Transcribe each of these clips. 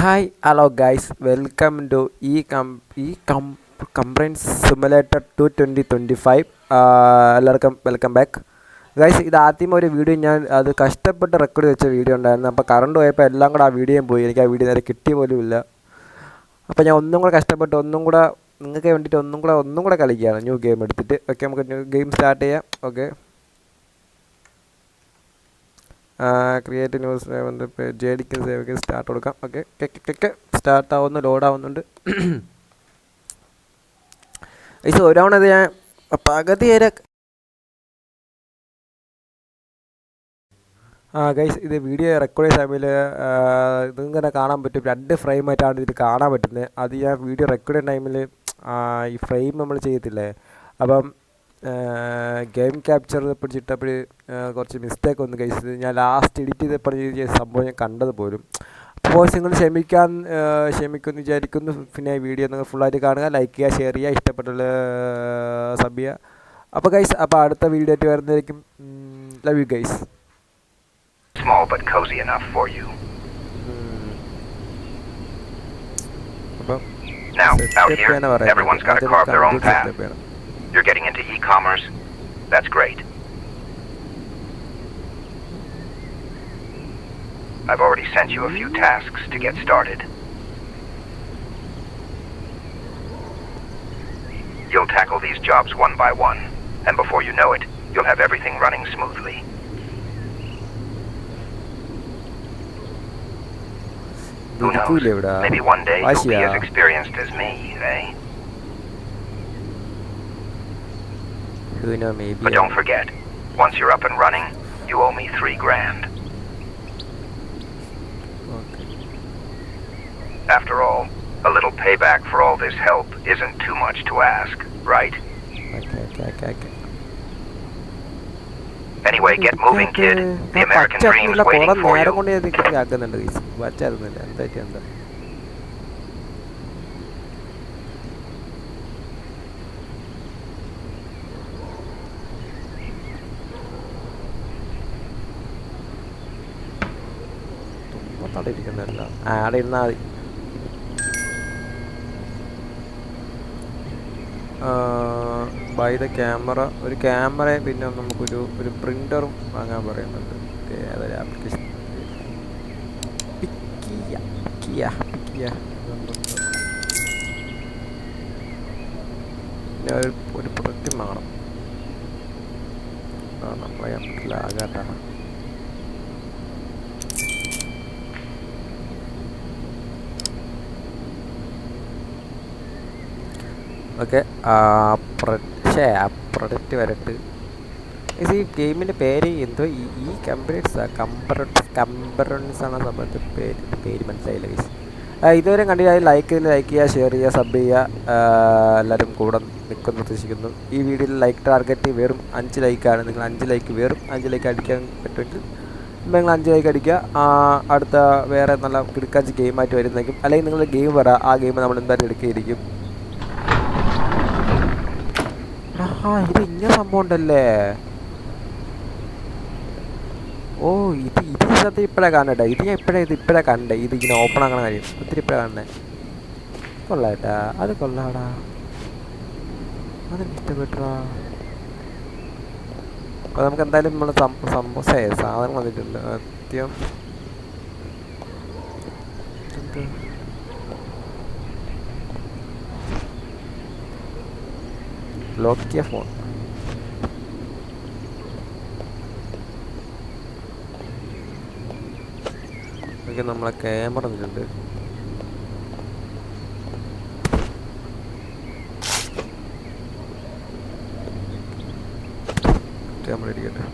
Hi hello guys welcome to ഈ come ഈ come compliance simulator two twenty twenty five എല്ലാവർക്കും welcome back guys ഇത് ആദ്യം ഒരു വീഡിയോ ഞാൻ അത് കഷ്ടപ്പെട്ട് റെക്കോർഡ് വെച്ച വീഡിയോ ഉണ്ടായിരുന്നു. അപ്പോൾ കറണ്ട് പോയപ്പോൾ എല്ലാം കൂടെ ആ വീഡിയോയും പോയി. എനിക്ക് ആ വീഡിയോ നേരെ കിട്ടി പോലും ഇല്ല. അപ്പോൾ ഞാൻ ഒന്നും കൂടെ കഷ്ടപ്പെട്ട് ഒന്നും കൂടെ നിങ്ങൾക്ക് വേണ്ടിയിട്ട് ഒന്നും കൂടെ ഒന്നും കൂടെ കളിക്കുകയാണ്. ന്യൂ ഗെയിം എടുത്തിട്ട്. ഓക്കെ നമുക്ക് ന്യൂ ഗെയിം സ്റ്റാർട്ട് ചെയ്യാം. ഓക്കെ ക്രിയേറ്റ് ന്യൂസ് ജെ ഡിക്ക് സേവയ്ക്ക് സ്റ്റാർട്ട് കൊടുക്കാം. ഓക്കെ ഒക്കെ സ്റ്റാർട്ട് ആവുന്നു ലോഡ് ആവുന്നുണ്ട്. ഇത് ഒരാണത് ഞാൻ പകുതി വരെ ആ ഗൈസ് ഇത് വീഡിയോ റെക്കോർഡ് ചെയ്ത ടൈമിൽ ഇതിങ്ങനെ കാണാൻ പറ്റും. രണ്ട് ഫ്രെയിം ആയിട്ടാണ് ഇത് കാണാൻ പറ്റുന്നത്. അത് ഞാൻ വീഡിയോ റെക്കോർഡ് ചെയ്യുന്ന ടൈമിൽ ഈ ഫ്രെയിം നമ്മൾ ചെയ്യത്തില്ലേ? അപ്പം ഗെയിം ക്യാപ്ചർ പിടിച്ചിട്ടപ്പോൾ കുറച്ച് മിസ്റ്റേക്ക് വന്നു കഴിച്ചത് ഞാൻ ലാസ്റ്റ് എഡിറ്റ് ചെയ്തപ്പോൾ ചെയ്ത സംഭവം ഞാൻ കണ്ടത് പോലും. അപ്പോൾ നിങ്ങൾ ക്ഷമിക്കാൻ ക്ഷമിക്കുമെന്ന് വിചാരിക്കുന്നു. പിന്നെ വീഡിയോ നിങ്ങൾ ഫുള്ളായിട്ട് കാണുക ലൈക്ക് ചെയ്യുക ഷെയർ ചെയ്യുക ഇഷ്ടപ്പെട്ടുള്ള സബ് ചെയ്യുക. അപ്പോൾ ഗൈസ് അപ്പോൾ അടുത്ത വീഡിയോ ആയിട്ട് വരുന്നതായിരിക്കും. Love you guys Small but cozy enough for you. അപ്പം Now, out here, everyone's got to carve their own path. You're getting into e-commerce? That's great. I've already sent you a few tasks to get started. You'll tackle these jobs one by one, and before you know it, you'll have everything running smoothly. Who knows? Maybe one day you'll be as experienced as me, eh? maybe. But don't forget, once you're up and running, you owe me three grand. Okay. After all, a little payback for all this help isn't too much to ask, right? Okay, okay, okay, okay. Anyway, get moving, kid. The American waiting for you. കൊണ്ട് ഇരിക്കുന്നില്ല ആടെ ഇരുന്നാ മതി. By the camera ഒരു ക്യാമറയും പിന്നെ നമുക്കൊരു ഒരു പ്രിന്ററും വാങ്ങാൻ പറയുന്നുണ്ട്. ഏതൊരു ആപ്ലിക്കേഷൻ പിക്കിയ പിക്കിയ പിക്കിയ പിന്നെ ഒരു ഒരു പ്രൊഡക്റ്റും വാങ്ങണം ആ നമ്മളെ ചെയ്യാൻ പറ്റില്ല ആകാട്ടാ ഓക്കെ പക്ഷേ ആ പ്രൊഡക്റ്റ് വരട്ട്. ഇത് ഈ ഗെയിമിന്റെ പേര് എന്തോ ഈ ഈ കമ്പറൻസ് കമ്പറ കമ്പറൻസ് ആണ് സംഭവത്തെ പേര് പേര് മനസ്സിലായില്ല ഗൈസ് ഇതുവരെ കണ്ടിട്ട് ലൈക്ക് ചെയ്ത് ലൈക്ക് ചെയ്യുക ഷെയർ ചെയ്യുക സബ് ചെയ്യുക എല്ലാവരും കൂടെ നിൽക്കുന്നു പ്രതീക്ഷിക്കുന്നു ഈ വീഡിയോയിൽ ലൈക്ക് ടാർഗറ്റ് വെറും അഞ്ച് ലൈക്കാണ് നിങ്ങൾ അഞ്ച് ലൈക്ക് വെറും അഞ്ച് ലൈക്ക് അടിക്കാൻ പറ്റുമെങ്കിൽ നിങ്ങൾ അഞ്ച് ലൈക്ക് അടിക്കുക. അടുത്ത വേറെ നല്ല കിടക്കാച്ച് ഗെയിമായിട്ട് വരുന്നേക്കും അല്ലെങ്കിൽ നിങ്ങൾ ഗെയിം പറ ആ ഗെയിം നമ്മൾ എന്തായാലും എടുക്കുകയായിരിക്കും. ആ ഇത് ഇങ്ങനെ സംഭവം ഉണ്ടല്ലേ ഓ ഇത് ഇത് ഇതിനകത്ത് ഇപ്പോഴാണ് കാണട്ടെ ഇത് ഞാൻ ഇപ്പോഴേ ഇത് കണ്ടേ. ഇത് ഇങ്ങനെ ഓപ്പൺ ആക്കണ കാര്യം. ഒത്തിരി ഇപ്പോഴാണ് കാണണേ കൊള്ളാട്ടാ. അത് കൊള്ളാടാ. അതെനിക്ക് ഇഷ്ടപ്പെട്ടാ അപ്പോൾ നമുക്ക് എന്തായാലും നമ്മൾ സംഭവം സാധനം വന്നിട്ടുണ്ട്. ആദ്യം എന്ത്? ലോക്കിയ ഫോൺ ഓക്കെ നമ്മളെ ക്യാമറ വന്നിട്ടുണ്ട് ക്യാമറ ഇരിക്കട്ടെ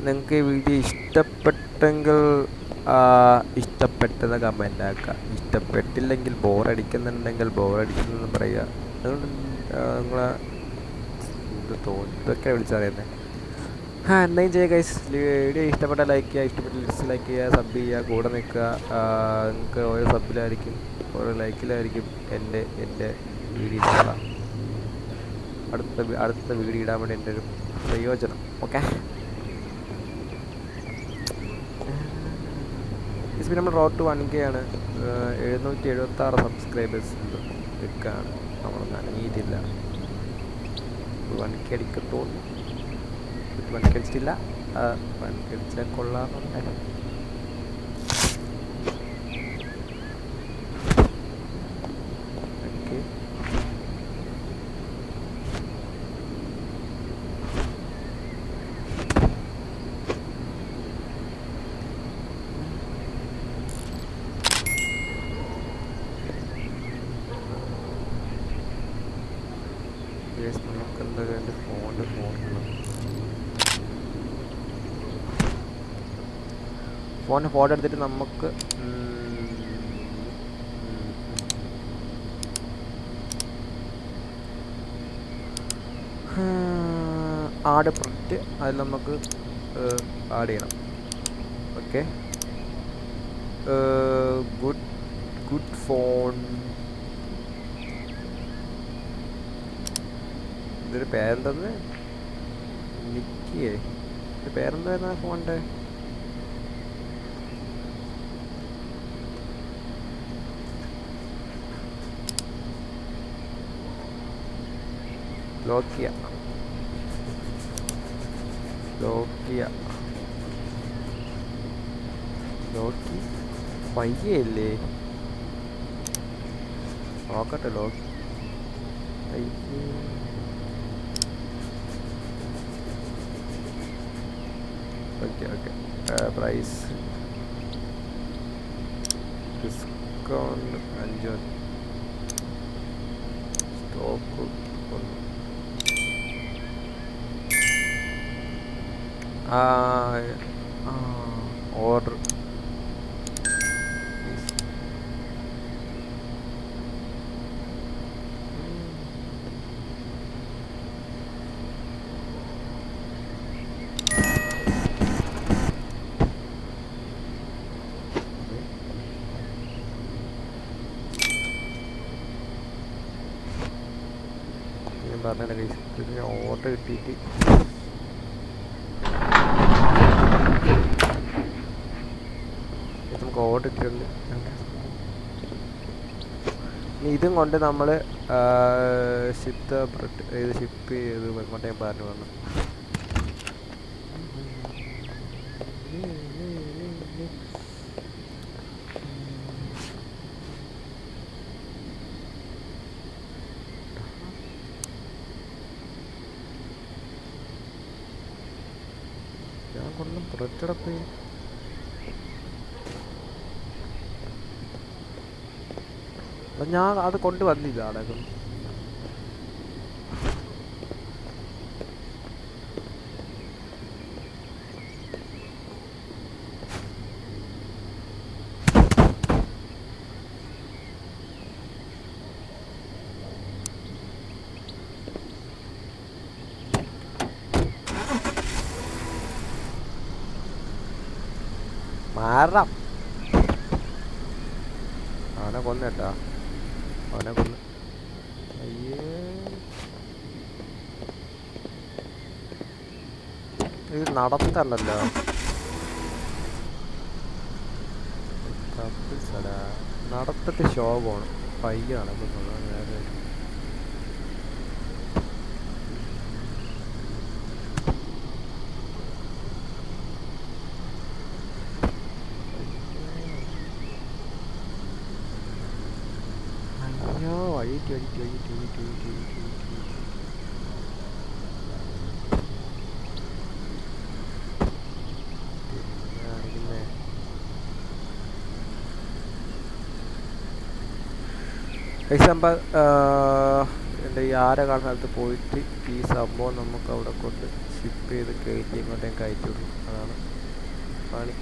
നിങ്ങൾക്ക് ഈ വീഡിയോ ഇഷ്ടപ്പെട്ടെങ്കിൽ ആ, ഇഷ്ടപ്പെട്ടത് കമന്റ് ആക്കുക. ഇഷ്ടപ്പെട്ടില്ലെങ്കിൽ ബോറടിക്കുന്നുണ്ടെങ്കിൽ ബോറടിക്കുന്നെന്ന് പറയുക. നിങ്ങൾ നിങ്ങളെ ഇത് തോന്നി. ഇതൊക്കെ വിളിച്ചറിയുന്നത് ആ എന്തെങ്കിലും ചെയ്യുക ഗൈസ് വീഡിയോ ഇഷ്ടപ്പെട്ട ലൈക്ക് ചെയ്യുക. ഇഷ്ടപ്പെട്ട ലിസ്റ്റ് ലൈക്ക് ചെയ്യുക. സബ് ചെയ്യുക. കൂടെ നിൽക്കുക. നിങ്ങൾക്ക് ഓരോ സബിലായിരിക്കും ഓരോ ലൈക്കിലായിരിക്കും എന്റെ എന്റെ വീഡിയോ അടുത്ത അടുത്ത വീഡിയോ ഇടാൻ വേണ്ടി എന്റെ ഒരു പ്രയോജനം. ഓക്കെ ഇപ്പം നമ്മൾ റോഡ് ടു വൺ കെ ആണ്. എഴുന്നൂറ്റി എഴുപത്തി ആറ് സബ്സ്ക്രൈബേഴ്സ് ഉണ്ട്. നിൽക്കുകയാണ് നമ്മളൊന്നും അനങ്ങിയിട്ടില്ല. വൺ കെ അടിക്കത്തോളൂ വൺ കെ അടിച്ചിട്ടില്ല. വൺ കെ അടിച്ചാൽ കൊള്ളാമെന്നുണ്ട് ഓക്കെ യെസ് നമുക്ക് എന്തായാലും എന്റെ ഫോണിൽ ഫോണിൽ ഫോണിൽ ഫോട്ടോ എടുത്തിട്ട് നമുക്ക്. ആഡ് പ്രൊഡക്റ്റ് അതിൽ നമുക്ക് ആഡ് ചെയ്യണം. ഓക്കെ ഗുഡ് ഗുഡ് ഫോൺ ഇതൊരു പേരെന്തെന്ന് നിക്കിയേ. പേരെന്താ ഫോണിന്റെ? ലോക്കിയ ലോക്കിയ ലോക്കി പയ്യല്ലേ? നോക്കട്ടെ അയ്യേ ഓക്കെ ഓക്കെ. പ്രൈസ് ഡിസ്കൗണ്ട് അഞ്ചോ. സ്റ്റോക്ക് ഓർഡർ പറഞ്ഞ ഓർഡർ കിട്ടിയിട്ട് ഇത് ഇട്ടിട്ടുണ്ട് ഇതും കൊണ്ട് നമ്മൾ ഷിപ്പ് ഇത് ഷിപ്പ് ചെയ്ത് ഇങ്ങോട്ടേ പറഞ്ഞു വന്നു. ഞാൻ കൊണ്ടും പുറത്തിടപ്പ് ഞാൻ അത് കൊണ്ടുവന്നില്ല അവിടെ. കപ്പിൾസടാ നടത്തിട്ട് ശോഭമാണ് പയ്യ നടക്കുന്നുള്ളൂ നേരെ. അയ്യോ വഴിയിട്ട് വഴിയിട്ട് വഴിയിട്ട് വഴിയിട്ട് വഴിയിട്ട് വഴിയിട്ട് വഴിയിട്ട് പിന്നെ കാണിക്കുന്നേ എക്സാമ്പിൾ എന്റെ ഈ ആര കാണുന്ന സ്ഥലത്ത് പോയിട്ട് ഈ സംഭവം നമുക്ക് അവിടെ കൊണ്ട് ഷിപ്പ് ചെയ്ത് കയറ്റി ഇങ്ങോട്ടേക്ക് കയറ്റി വിടും. അതാണ് പണി.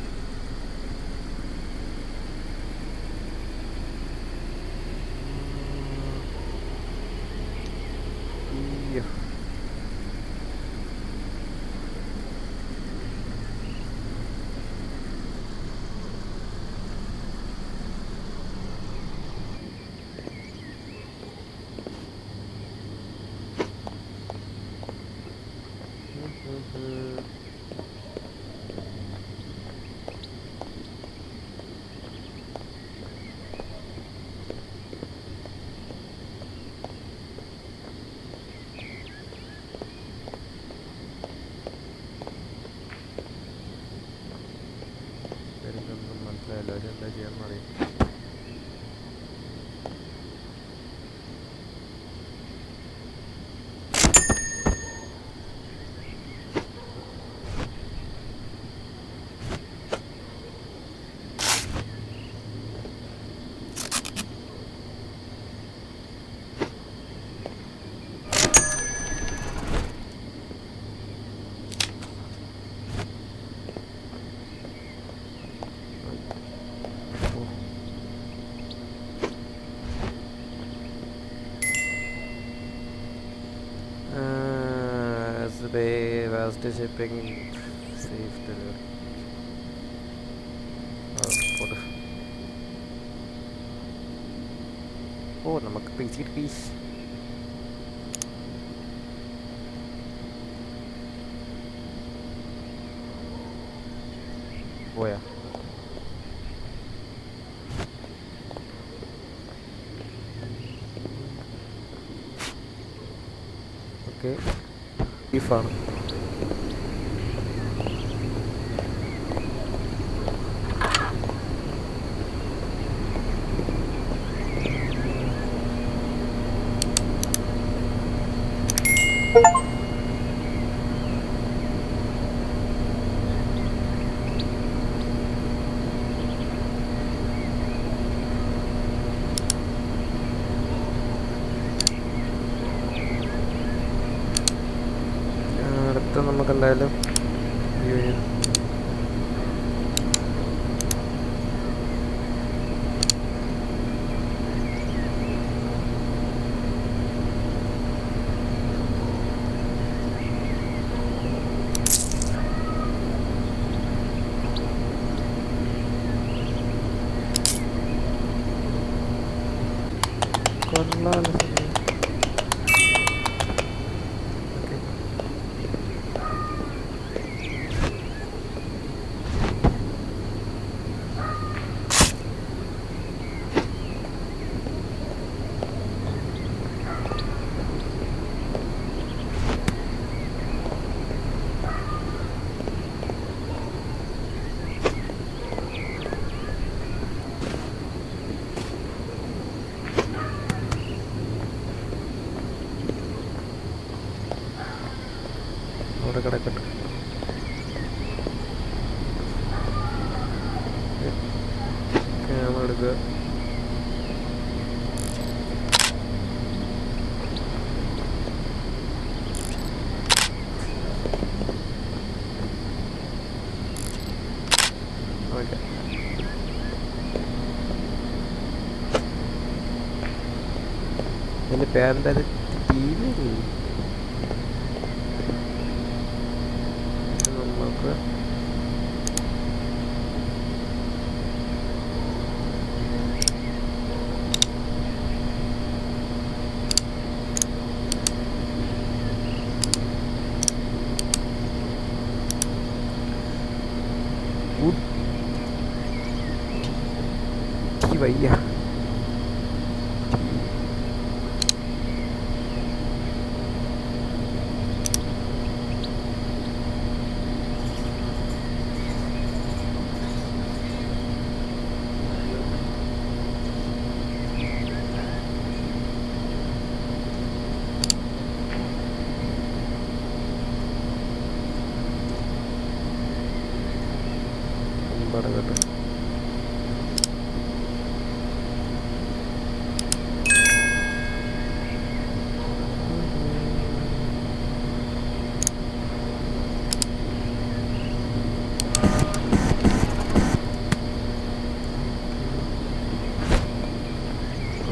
എല്ലാവരും എന്താ ചെയ്യാന്ന് vast shipping safe delivery. ഓ നമുക്ക് പീസ് കിട്ടി പോയാ ഓക്കെ ബീഫാണ് നമുക്ക് എന്തായാലും അയ്യോ, അയ്യോ. കൊള്ളാലോ സംഗതി. ഓക്കേ. അവിടെ കിടക്കട്ടെ. ക്യാമറ എടുക്കുക. ഓക്കെ എന്റെ പേരെന്താ 可以呀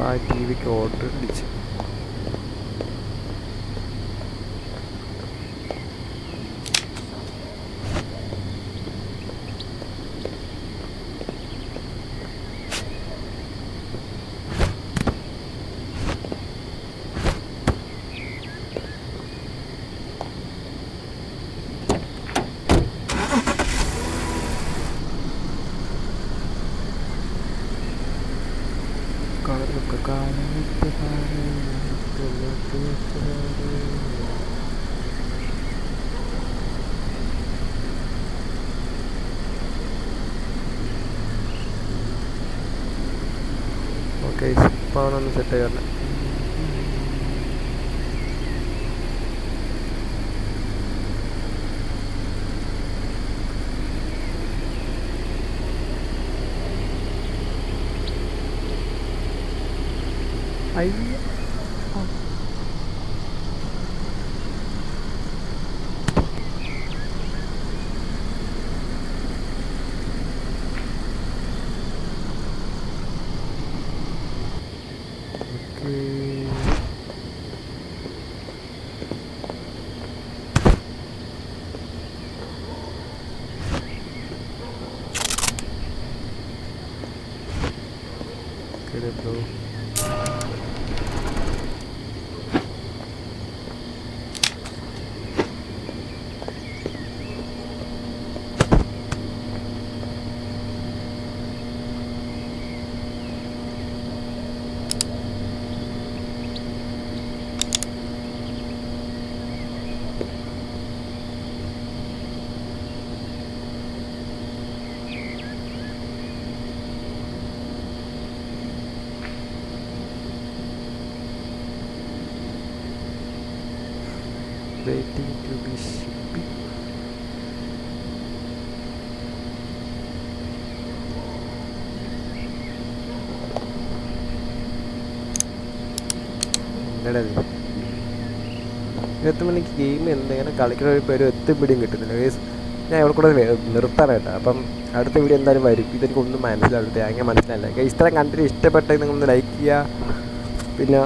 ആ ടി വിക്ക് ഓർഡർ അടിച്ച് ഗൈസ് ഇപ്പോൾ ഒന്ന് സെറ്റ് ചെയ്യണം അയ്യ എന്താടാ ഇത്? ഇരുപത്തി മണിക്ക് ഗെയിം എന്തെങ്കിലും കളിക്കുന്ന ഒരു പേര് എത്തിപ്പിടിയും കിട്ടുന്നില്ല. വേസ് ഞാൻ ഇവിടെ കൂടെ നിർത്താറ് കേട്ടോ. അപ്പം അടുത്ത വീഡിയോ എന്തായാലും വരും. ഇതെനിക്ക് ഒന്നും മനസ്സിലാവില്ല അങ്ങനെ മനസ്സിലായില്ല ഇത്രയും കണ്ടിട്ട് ഇഷ്ടപ്പെട്ടെങ്കിൽ നിങ്ങളൊന്ന് ലൈക്ക് ചെയ്യുക. പിന്നെ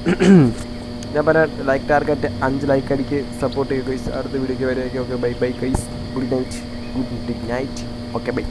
ഞാൻ പറഞ്ഞ ലൈക്ക് ടാർഗറ്റ് അഞ്ച് ലൈക്ക് അടിക്ക് സപ്പോർട്ട് ചെയ്യുക അടുത്ത വീഡിയോക്ക് വരെയൊക്കെ okay bye bye guys good night good night okay bye